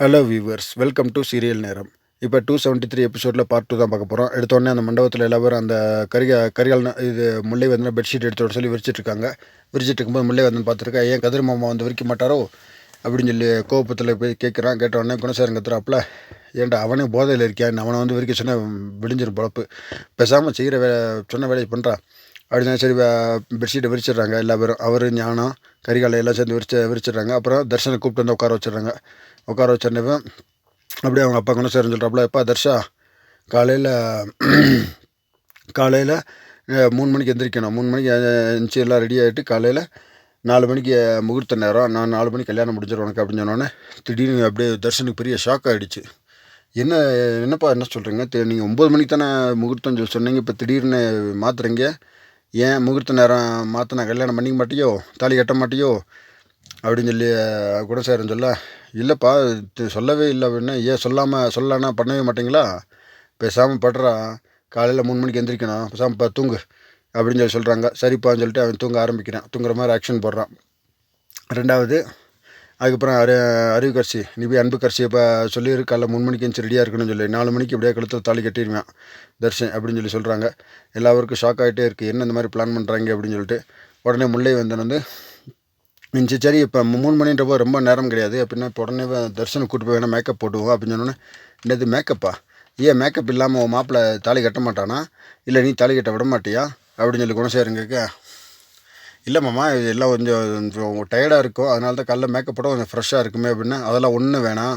Hello viewers welcome to serial நேரம் இப்போ two seventy three எபிசோடில் பார்ட் டூ தான் பார்க்க போகிறோம் எடுத்தோடனே அந்த மண்டபத்தில் எல்லா பேரும் அந்த கரிகா கரிகால் இது முல்லை வந்து பெட்ஷீட் எடுத்து சொல்லி விரிச்சிட்ருக்காங்க விரிச்சிட்டு இருக்கும்போது முல்லை வந்து பார்த்துருக்கா ஏன் கதிர் மாமா வந்து விரிக்க மாட்டாரோ? அப்படின்னு சொல்லி கோபத்தில் போய் கேட்குறான் கேட்ட உடனே குணசேரன் கத்துறாப்புல ஏன்டா அவனே போதையில் இருக்கியான் அவனை வந்து விரிக்க சொன்ன விடிஞ்சிரும் பொழப்பு. பேசாமல் செய்கிற வே சொன்ன வேலையை பண்ணுறான் அப்படின்னா சரி பெட்ஷீட்டை விரிச்சிடுறாங்க எல்லா பேரும். அவர் ஞானம் கரிகாலை எல்லாம் சேர்ந்து விரிச்சு விரிச்சிடுறாங்க. அப்புறம் தர்ஷனை கூப்பிட்டு வந்து உட்கார வச்சிடுறாங்க. உட்கார வச்சிருந்தவன் அப்படியே அவங்க அப்பா குணசேரன் சொல்கிறாப்புல எப்பா தர்ஷா காலையில் காலையில் மூணு மணிக்கு எந்திரிக்கணும். மூணு மணிக்கு எழுந்துச்சி எல்லாம் ரெடி ஆகிட்டு காலையில் நாலு மணிக்கு முகூர்த்த நேரம். நான் நாலு மணிக்கு கல்யாணம் முடிஞ்சிடும் உனக்கு அப்படின்னு சொன்னோன்னே திடீர்னு அப்படியே தர்ஷனுக்கு பெரிய ஷாக் ஆகிடுச்சு என்ன என்னப்பா என்ன சொல்கிறீங்க நீங்கள் ஒம்பது மணிக்கு தானே முகூர்த்தம் சொல்லி சொன்னீங்க. இப்போ திடீர்னு மாத்துறீங்க. ஏன் முகூர்த்த நேரம் மாற்றினா கல்யாணம் பண்ணிக்க மாட்டியோ தாலி கட்ட மாட்டியோ அப்படின்னு சொல்லி குணசேரன் சொல்ல. இல்லைப்பா சொல்லவே இல்லை அப்படின்னா. ஏன் சொல்லாமல் சொல்லலான்னா பண்ணவே மாட்டிங்களா? பேசாமல் படுறா. காலையில் மூணு மணிக்கு எந்திரிக்கணும். பேசாமல் இப்போ தூங்கு. அப்படின்னு சொல்லி சொல்கிறாங்க சரிப்பான்னு சொல்லிட்டு அவன் தூங்க ஆரம்பிக்கிறான். தூங்குற மாதிரி ஆக்ஷன் போடுறான். ரெண்டாவது அதுக்கப்புறம் அரு அறிவு நீ போய் அன்பு இப்போ சொல்லியிரு காலைல மூணு மணிக்கு எந்திரிச்சு ரெடியாக இருக்கணும்னு சொல்லி. நாலு மணிக்கு இப்படியே கழுத்தில் தாலி கட்டிடுவேன். தர்ஷன் அப்படின்னு சொல்லி சொல்கிறாங்க எல்லாருக்கும் ஷாக் ஆகிட்டே இருக்குது என்ன இந்த மாதிரி பிளான் பண்ணுறாங்க அப்படின்னு சொல்லிட்டு. உடனே முல்லை வந்தன் வந்து இருந்துச்சு சரி இப்போ மூணு மணின்றப்போ ரொம்ப நேரம் கிடையாது. அப்படின்னா இப்போ உடனே தர்ஷனை கூட்டு போய் வேணால் மேக்கப் போட்டுவோம் அப்படின்னு சொன்னோன்னே என்னது மேக்கப்பா ஏன் மேக்கப் இல்லாமல் உன் மாப்பிள்ளை தாலி கட்ட மாட்டானா? இல்லை நீ தாலி கட்ட விட மாட்டியா? அப்படின்னு சொல்லி குணசேகரன் கேட்க இல்லை மாமா இது எல்லாம் கொஞ்சம் டயர்டாக இருக்கும் அதனால தான் காலைல மேக்கப் கொஞ்சம் ஃப்ரெஷ்ஷாக இருக்குமே அப்படின்னா. அதெல்லாம் ஒன்றும் வேணாம்.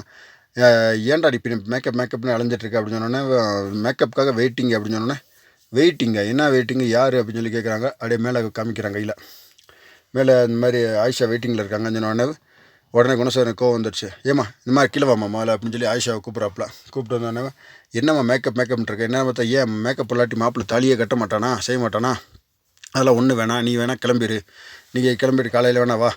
ஏன்டா இப்படி மேக்கப் மேக்கப்னு அலைஞ்சிட்ருக்க அப்படின்னு சொன்னோன்னே மேக்கப்புக்காக வெயிட்டிங் அப்படின்னு சொன்னோன்னே வெயிட்டிங்க என்ன வெயிட்டிங்கு யார்? அப்படின்னு சொல்லி கேட்குறாங்க அப்படியே மேலே காமிக்கிறாங்க கையில் மேலே இந்த மாதிரி ஆயிஷா வெயிட்டிங்கில் இருக்காங்கன்னு சொன்ன உடனே உடனே குணசேகரன் கோவம் வந்துடுச்சு ஏம்மா இந்த மாதிரி கீழே மேலே அப்படின்னு சொல்லி ஆயிஷாவை கூப்பிட்றாப்புல. கூப்பிட்டு வந்தோடனே என்னம்மா மேக்கப் மேக்கப்னு இருக்கேன் என்ன பார்த்தா ஏன் மேக்கப் இல்லாட்டி மாப்பிள்ளை தாலியே கட்ட மாட்டானா? செய்ய மாட்டானா? அதெல்லாம் ஒன்று வேணாம். நீ வேணால் கிளம்பிடு நீங்கள் கிளம்பிடு காலையில் வேணா வா.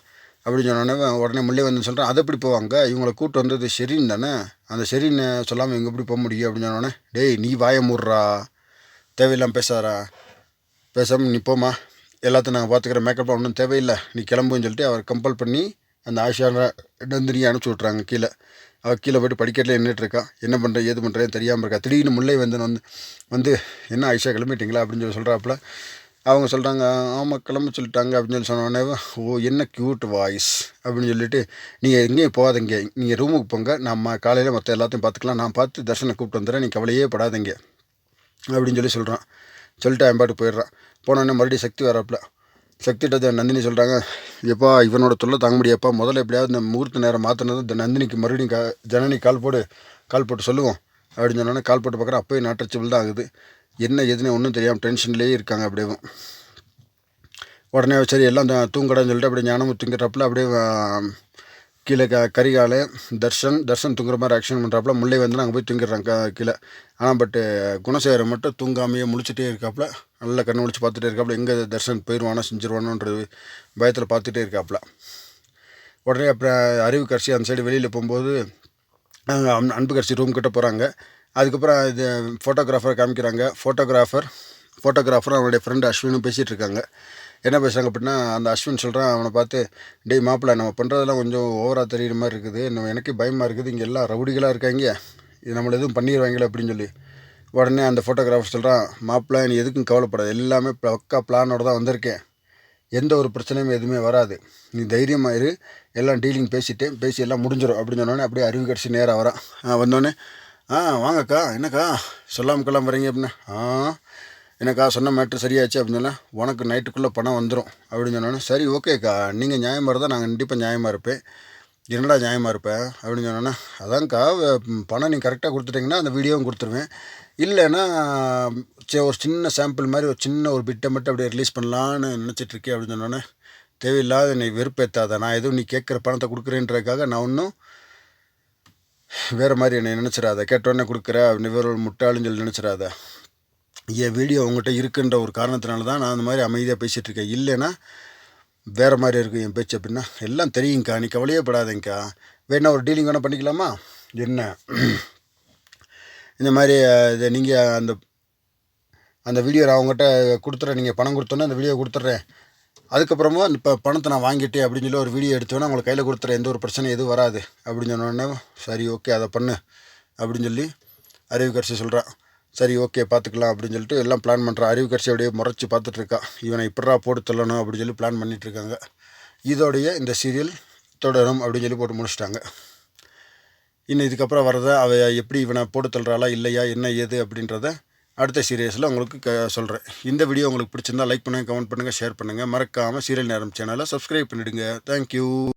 அப்படின்னு சொன்னோடனே உடனே முள்ளே வந்து சொல்கிறேன் அதை எப்படி போவாங்க? இவங்களை கூப்பிட்டு வந்தது ஷெரீன் தானே? அந்த ஷெரீனை சொல்லாமல் இவங்க எப்படி போக முடியும்? அப்படின்னு சொன்னோடனே டேய் நீ வாய மூடுறா. தேவையில்லாமல் பேசாரா பேசாமல் நீ போம்மா. எல்லாத்தையும் நாங்கள் பார்த்துக்கிற மேக்கப் ஒன்றும் தேவையில்லை. நீ கிளம்புன்னு சொல்லிட்டு அவர் கம்பல் பண்ணி அந்த ஆஷா நந்தினியை அனுப்பிச்சி விட்றாங்க கீழே. அவள் கீழே போய்ட்டு படிக்கட்டில் நின்றுட்டுருக்கா என்ன பண்ணுறேன் ஏது பண்ணுறேன் தெரியாமல் இருக்கா. திடீர்னு முல்லை வந்து வந்து வந்து என்ன ஆயிஷா கிளம்பிட்டீங்களா? அப்படின்னு சொல்லி சொல்கிறாப்புல அவங்க சொல்கிறாங்க ஆமாம் கிளம்ப சொல்லிட்டாங்க அப்படின்னு சொல்லி சொன்னோடனே ஓ என்ன க்யூட் வாய்ஸ் அப்படின்னு சொல்லிட்டு நீங்கள் எங்கேயும் போகாதீங்க. நீங்கள் ரூமுக்கு போங்க. நம்ம காலையில் மற்ற எல்லாத்தையும் பார்த்துக்கலாம். நான் பார்த்து தர்ஷனை கூப்பிட்டு வந்துடுறேன். நீ கவலையே படாதீங்க. அப்படின்னு சொல்லி சொல்கிறான் சொல்லிட்டு அவன் பாட்டு போயிடுறான். போனோடனே மறுபடியும் சக்தி வராப்புல. சக்திகிட்ட நந்தினி சொல்கிறாங்க எப்பா இவனோட தொல்லை தாங்க முடியாப்பா முதல்ல எப்படியாவது இந்த முகூர்த்த நேரம் மாற்றினது இந்த நந்தினிக்கு மறுபடியும் கா ஜனனி கால் போடு கால் போட்டு சொல்லுவோம். அப்படின்னு சொன்னோன்னே கால் போட்டு பார்க்குறேன். அப்போயும் நாட்டச்சிபிள் தான் ஆகுது. என்ன எதுன்னு ஒன்றும் தெரியாமல் டென்ஷன்லேயே இருக்காங்க அப்படியே. உடனே சரி எல்லாம் தூங்கடான்னு சொல்லிட்டு அப்படியே ஞானமும் தூங்குறப்பல அப்படியே கீழே க கரிகால் தர்ஷன் தர்ஷன் தூங்குற மாதிரி ஆக்ஷன் பண்ணுறாப்புல முல்லை வந்து நாங்கள் போய் தூங்கிடுறாங்க கீழே. ஆனால் பட்டு குணசேகரை மட்டும் தூங்காமையே முழிச்சிட்டே இருக்காப்புல நல்லா கண்ணு முழிச்சு பார்த்துட்டே இருக்காப்புல எங்கே தர்ஷன் போயிடுவானோ செஞ்சிருவானோன்றது பயத்தில் பார்த்துட்டே இருக்காப்புல. உடனே அப்புறம் அறிவு கட்சி அந்த சைடு வெளியில் போகும்போது அன்- அன்பு கட்சி ரூம் கிட்ட போகிறாங்க அதுக்கப்புறம் இது ஃபோட்டோகிராஃபர் காமிக்கிறாங்க. ஃபோட்டோகிராஃபர் ஃபோட்டோகிராஃபரும் அவனுடைய ஃப்ரெண்டு அஸ்வினும் பேசிகிட்டு இருக்காங்க. என்ன பேசுகிறாங்க அப்படின்னா அந்த அஸ்வின் சொல்கிறான் அவனை பார்த்து டேய் மாப்பிள்ளை நம்ம பண்ணுறதெல்லாம் கொஞ்சம் ஓவராக தெரியுற மாதிரி இருக்குது. நம்ம எனக்கே பயமாக இருக்குது. இங்கே எல்லாம் ரவுடிகளாக இருக்காங்க. இது நம்மளை எதுவும் பண்ணிடுவாங்களே அப்படின்னு சொல்லி. உடனே அந்த ஃபோட்டோகிராஃபர் சொல்கிறான் மாப்பிள்ளை நீ எதுக்கும் கவலைப்படாது. எல்லாமே பக்கா பிளானோட தான் வந்திருக்கேன். எந்த ஒரு பிரச்சனையும் எதுவுமே வராது. நீ தைரியமாக இரு. எல்லாம் டீலிங் பேசிட்டு பேசி எல்லாம் முடிஞ்சிடும் அப்படின்னு சொன்னோடனே அப்படியே அறிவு கடிச்சு நேராக வரான். வந்தோடனே ஆ வாங்கக்கா. என்னக்கா? சொல்லாமல் கொள்ளாம வரீங்க அப்படின்னா. ஆ என்னக்கா சொன்ன மேட்ரு சரியாச்சு அப்படின்னு உனக்கு நைட்டுக்குள்ளே பணம் வந்துடும் அப்படின்னு சொன்னோன்னே சரி ஓகேக்கா. நீங்கள் நியாயமாக இருந்தால் நான் கண்டிப்பாக நியாயமாக இருப்பேன். என்னடா நியாயமாக இருப்பேன் அப்படின்னு சொன்னோன்னே அதான்க்கா பணம் நீங்கள் கரெக்டாக கொடுத்துட்டீங்கன்னா அந்த வீடியோவும் கொடுத்துருவேன். இல்லைன்னா சரி ஒரு சின்ன சாம்பிள் மாதிரி ஒரு சின்ன ஒரு பிட்டை மட்டும் அப்படியே ரிலீஸ் பண்ணலான்னு நினச்சிட்ருக்கேன் அப்படின்னு சொன்னோன்னே தேவையில்லாத நீ வெறுப்பேற்றாத நான் எதுவும் நீ கேட்குற பணத்தை கொடுக்குறேன்றதுக்காக நான் ஒன்றும் வேறு மாதிரி என்னை நினச்சிடாத கேட்டோடனே கொடுக்குற நீ வேற ஒரு முட்டாளுன்னு சொல்லி நினச்சிடாத என் வீடியோ உங்கள்கிட்ட இருக்குன்ற ஒரு காரணத்தினால தான் நான் அந்த மாதிரி அமைதியாக பேசிகிட்டு இருக்கேன். இல்லைன்னா வேறு மாதிரி இருக்கும் என் பேச்சு அப்படின்னா. எல்லாம் தெரியுங்க்கா நீ கவலையே படாதேங்க்கா. வேணா ஒரு டீலிங் வேணால் பண்ணிக்கலாமா? என்ன? இந்த மாதிரி இதை நீங்கள் அந்த அந்த வீடியோ நான் அவங்ககிட்ட கொடுத்துட்றேன் நீங்கள் பணம் கொடுத்தோன்னே அந்த வீடியோ கொடுத்துட்றேன் அதுக்கப்புறமா இப்போ பணத்தை நான் வாங்கிட்டேன் அப்படின்னு சொல்லி ஒரு வீடியோ எடுத்தோன்னே உங்களுக்கு கையில் கொடுத்துற எந்த ஒரு பிரச்சனையும் எதுவும் வராது அப்படின்னு சொன்னோடனே சரி ஓகே அதை பண்ணு அப்படின்னு சொல்லி அறிவுக்கரசி சொல்கிறான் சரி ஓகே பார்த்துக்கலாம் அப்படின்னு சொல்லிட்டு எல்லாம் பிளான் பண்ணுறான் அறிவுக்கரசி அப்படியே முறைச்சி பார்த்துட்ருக்கான் இவனை இப்படா போட்டு தள்ளணும் அப்படின்னு சொல்லி பிளான் பண்ணிகிட்ருக்காங்க இருக்காங்க. இதோடைய இந்த சீரியல் தொடரும் அப்படின்னு சொல்லி போட்டு முடிச்சிட்டாங்க. இன்னும் இதுக்கப்புறம் வரதை அவ எப்படி இவனை போட்டு தள்ளுறாளா இல்லையா என்ன ஏது அப்படின்றத அடுத்த சீரியஸில் உங்களுக்கு க சொல்கிறேன் இந்த வீடியோ உங்களுக்கு பிடிச்சிருந்தா லைக் பண்ணுங்கள் கமெண்ட் பண்ணுங்கள் ஷேர் பண்ணுங்கள் மறக்காமல் சீரியல் நேரம் சேனலை சப்ஸ்கிரைப் பண்ணிவிடுங்க தேங்க்யூ